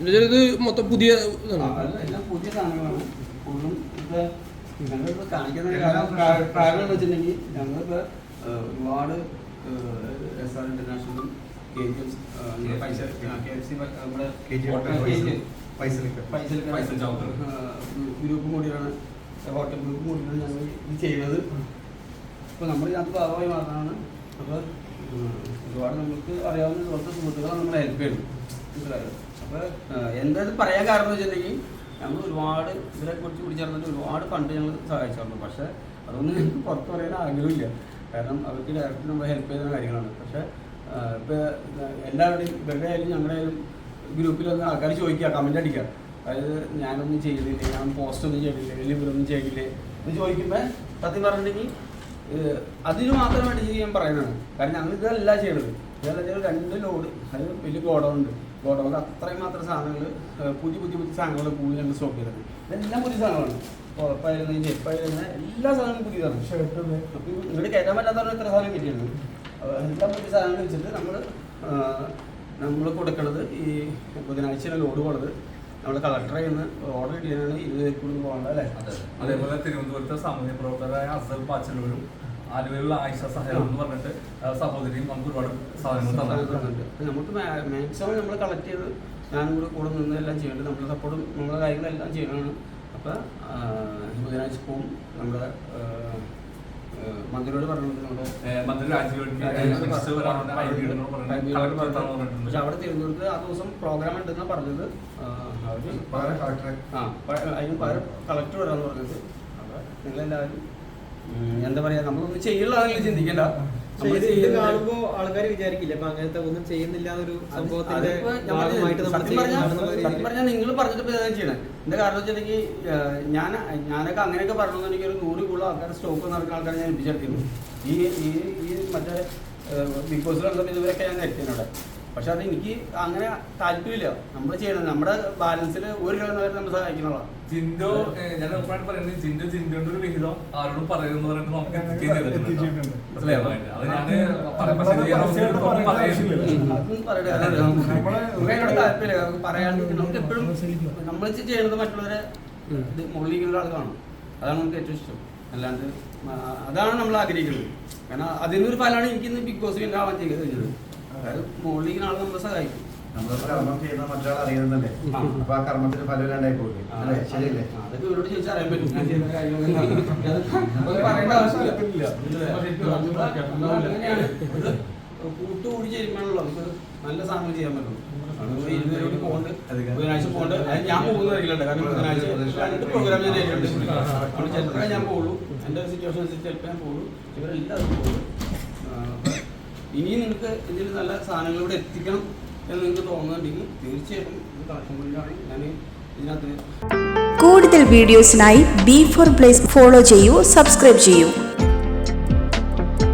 എന്നുവെച്ചാൽ ഇത് മൊത്തം പുതിയ സാധനങ്ങളാണ്. ഫുള്ളും കാണിക്കുന്ന വെച്ചിട്ടുണ്ടെങ്കിൽ ഒരുപാട് എസ് ആർ ഇന്റർനാഷണലും കെ ജി എം പൈസ കെ എഫ് സി നമ്മുടെ പൈസലിക്ക. പൈസൽ ചൗക്കർ. ഗ്രൂപ്പ് കൂടിയാണ്. ഹോട്ടൽ ഗ്രൂപ്പ് കൂടിയാണ് ഞങ്ങൾ ഇത് ചെയ്യുന്നത്. അപ്പോൾ നമ്മൾ ഇതിനകത്ത് ഭാഗമായി മാത്രമാണ്. അപ്പോൾ ഒരുപാട് നമുക്ക് അറിയാവുന്ന കുറച്ച് സുഹൃത്തുക്കളെ നമ്മളെ ഹെൽപ്പ് ചെയ്യുന്നു മനസ്സിലായോ. എന്തായാലും പറയാൻ കാരണം എന്ന് വെച്ചിട്ടുണ്ടെങ്കിൽ ഞങ്ങൾ ഒരുപാട് ഇവരെ കുറിച്ച് പിടിച്ചേർന്നിട്ട് ഒരുപാട് ഫണ്ട് ഞങ്ങൾ സഹായിച്ചിരുന്നു പക്ഷെ അതൊന്നും ഞങ്ങൾക്ക് പുറത്ത് പറയാൻ ആഗ്രഹമില്ല. കാരണം അവർക്ക് ഡയറക്റ്റ് നമ്മൾ ഹെൽപ്പ് ചെയ്യുന്ന കാര്യങ്ങളാണ്. പക്ഷെ ഇപ്പോൾ എല്ലാവരുടെയും ഇവരുടെ ആയാലും ഞങ്ങളുടെ ആയാലും ഗ്രൂപ്പിൽ വന്ന് ആൾക്കാർ ചോദിക്കുക കമന്റ് അടിക്കുക. അതായത് ഞാനൊന്നും ചെയ്തില്ലേ? ഞാൻ പോസ്റ്റ് ഒന്നും ചെയ്തില്ലേ? അല്ലെങ്കിൽ ഇവരൊന്നും ചെയ്തില്ലേ? എന്ന് ചോദിക്കുമ്പോൾ സത്യം പറഞ്ഞിട്ടുണ്ടെങ്കിൽ അതിന് മാത്രം വേണ്ടി ചെയ്യാൻ പറയുന്നതാണ് കാരണം ഞങ്ങൾ ഇതല്ല ചെയ്യണത്. ഇതെല്ലാം രണ്ട് ലോഡ് അത് വലിയ ഗോഡൗൺ ഉണ്ട്. ഗോഡൗണിൽ അത്രയും മാത്രം സാധനങ്ങൾ പുതിയ പുതിയ പുതിയ സാധനങ്ങൾ കൂടുതൽ ഞങ്ങൾ സ്റ്റോക്ക് ചെയ്തത്. ഇതെല്ലാം പുതിയ സാധനങ്ങളാണ്. ഉറപ്പായിരുന്നു ചെപ്പായിരുന്നു എല്ലാ സാധനവും പുതിയതാണ്. അപ്പോൾ ഇവിടെ കയറ്റാൻ പറ്റാത്തവരുടെ എത്ര സാധനം കിട്ടിയിട്ടുണ്ട്. എല്ലാം പുതിയ സാധനങ്ങൾ വെച്ചിട്ട് നമ്മൾ നമ്മൾ കൊടുക്കുന്നത് ഈ ബുധനാഴ്ച ലോഡ് പോണത്. നമ്മൾ കളക്ടറിൽ നിന്ന് ഓർഡർ കിട്ടിയാണ് ഇരുപത് കൂടുതൽ പോകേണ്ടത് അല്ലേ? അതെ. അതേപോലെ തിരുവനന്തപുരത്തെ സാമൂഹ്യ പ്രവർത്തകരായ അസൽ പാച്ചലൂരും ആലുവയിലുള്ള ആയിഷ സഹയം എന്ന് പറഞ്ഞിട്ട് സഹോദരിയും നമുക്ക് ഒരുപാട് സാധനങ്ങൾ തന്നിട്ടുണ്ട് നമുക്ക് മാക്സിമം നമ്മൾ കളക്ട് ചെയ്ത് ഞാനും കൂടെ കൂടെ നിന്ന് എല്ലാം ചെയ്യുന്നുണ്ട് നമ്മുടെ സപ്പോർട്ടും നമ്മുടെ കാര്യങ്ങളെല്ലാം ചെയ്യണമാണ് അപ്പോൾ ബുധനാഴ്ച പോവും. നമ്മുടെ മന്ത്രിയോട് പറഞ്ഞിട്ടുണ്ട് മന്ത്രി പറഞ്ഞിട്ടുണ്ട്. പക്ഷെ അവിടെ തിരുവനന്തപുരത്ത് ആ ദിവസം പ്രോഗ്രാം ഉണ്ടെന്നാണ് പറഞ്ഞത്. പ- അതിന് പകരം കളക്ടർ വരാമെന്ന് പറഞ്ഞത്. അപ്പോൾ നിങ്ങളെല്ലാവരും എന്താ പറയാ നമ്മളൊന്നും ചെയ്യുള്ളതാണെങ്കിലും ചിന്തിക്കണ്ട. നമ്മൾ ഇത് ചെയ്യുന്നത് കാണുമ്പോ ആൾക്കാർ വിചാരിക്കില്ല. അപ്പൊ അങ്ങനത്തെ ഒന്നും ചെയ്യുന്നില്ല എന്നൊരു സംഭവത്തിന്റെ സത്യം പറഞ്ഞാൽ നിങ്ങൾ പറഞ്ഞിട്ട് ചെയ്യണേ. എന്റെ കാരണം വെച്ചിട്ടുണ്ടെങ്കിൽ ഞാൻ ഞാനൊക്കെ അങ്ങനെയൊക്കെ പറഞ്ഞു എനിക്ക് ഒരു നൂറ് കൂടുതൽ ആൾക്കാർ സ്റ്റോക്ക് നടക്കുന്ന ആൾക്കാരെ ഞാൻ ഏൽപ്പിച്ചെടുത്തിരുന്നു ഈ ഈ ഈ മറ്റേ ബിഗ് ബോസ് വന്നപ്പോൾ ഇതുവരെയൊക്കെ ഞാൻ എത്തിയാണ് അവിടെ. പക്ഷെ അത് എനിക്ക് അങ്ങനെ താല്പര്യമില്ല. നമ്മൾ ചെയ്യണം. നമ്മുടെ ബാലൻസിൽ ഒരു രൂപ വരെ നമ്മൾ സഹായിക്കണല്ലോ ജിൻഡോ ഞാൻ ഉറപ്പായിട്ട് പറയുന്നത് ജിൻഡോ ജിൻഡോന്റെ ഒരു വിഹിതം ആരോടും പറയുന്നു പറഞ്ഞിട്ട് നമുക്ക് പറയാണ്ട് നമുക്ക് എപ്പോഴും നമ്മൾ ചെയ്യണത് മറ്റുള്ളവരെ ഇത് മുകളിലിരിക്കുന്ന ഒരാൾ കാണും. അതാണ് നമുക്ക് ഏറ്റവും ഇഷ്ടം. അല്ലാണ്ട് അതാണ് നമ്മൾ ആഗ്രഹിക്കുന്നത്. കാരണം അതിനൊരു ഫലമാണ് എനിക്ക് ഇന്ന് ബിഗ് ബോസ് പിന്നെ ആവാൻ ചെയ്ത് കഴിഞ്ഞത്. അതായത് മുകളിലിരിക്കുന്ന ആൾ നമ്മളെ സഹായിക്കും. നമ്മളിപ്പോ കർമ്മം ചെയ്യുന്ന മറ്റൊരാൾ അറിയുന്നല്ലേ. അപ്പൊ ആ കർമ്മത്തിന് ഫലമില്ലാണ്ടായി പോകില്ലേ അല്ലേ? ശരിയല്ലേ? അതൊക്കെ ഇവരോട് ചോദിച്ചാൽ അറിയാൻ പറ്റും. ഞാൻ ചെയ്യുന്ന കാര്യങ്ങളൊന്നും അത് പറയേണ്ട ആവശ്യമില്ല. കൂട്ടുകൂടി ചെയ്യുമ്പോഴാണല്ലോ നമുക്ക് നല്ല സാധനം ചെയ്യാൻ പറ്റും ഇരുന്നൂറ് പോകണ്ട്. ബുധനാഴ്ച പോകണ്ട്. അത് ഞാൻ പോകുന്ന അറിയില്ല കാരണം ബുധനാഴ്ച രണ്ട് പ്രോഗ്രാം ഞാൻ ഏറ്റുണ്ട് ചിലപ്പോഴേ ഞാൻ പോകുള്ളൂ എന്റെ സിറ്റുവേഷൻ അനുസരിച്ച് ചിലപ്പോൾ ഞാൻ പോകുള്ളൂ ഇവരെല്ലാവരും പോകുള്ളൂ ഇനിയും നിങ്ങൾക്ക് ഇതിൽ നല്ല സാധനങ്ങൾ ഇവിടെ എത്തിക്കണം എന്ന് നിങ്ങൾക്ക് തോന്നുന്നുണ്ടെങ്കിൽ തീർച്ചയായിട്ടും ഇത് കൊണ്ടാണ് ഞാൻ ഇതിനകത്ത് കൂടുതൽ വീഡിയോസിനായി ബി ഫോർ പ്ലേസ് ഫോളോ ചെയ്യൂ സബ്സ്ക്രൈബ് ചെയ്യൂ.